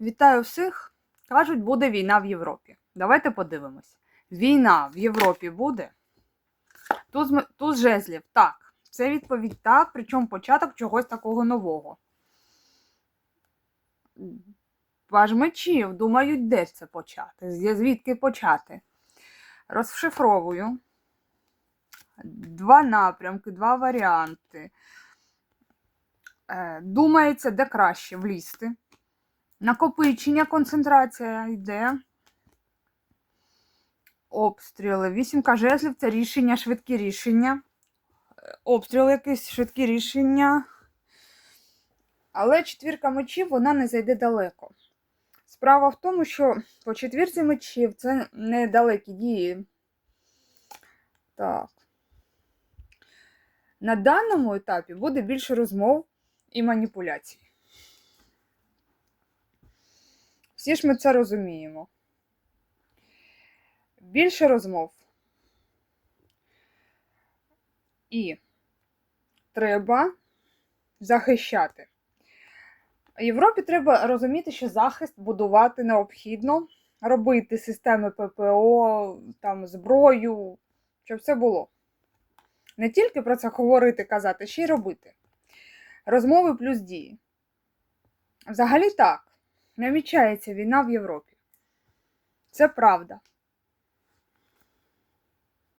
Вітаю всіх. Кажуть, буде війна в Європі. Давайте подивимось. Війна в Європі буде. Туз, м- туз жезлів. Так. Це відповідь так, причому початок чогось такого нового. Паж мечів, думають, де це почати? Звідки почати? Розшифровую. Два напрямки, два варіанти. Е, Думається, де краще влізти. Накопичення, концентрація йде. Обстріли. Вісімка жезлів це рішення, швидкі рішення. Е, Обстріл якісь швидкі рішення. Але четвірка мечів вона не зайде далеко. Справа в тому, що по четвірці мечів це недалекі дії. Так. На даному етапі буде більше розмов і маніпуляцій. Всі ж ми це розуміємо. Більше розмов. І треба захищати. Європі треба розуміти, що захист будувати необхідно, робити системи ППО, там, зброю, щоб все було. Не тільки про це говорити, казати, ще й робити. Розмови плюс дії. Взагалі так, намічається війна в Європі. Це правда.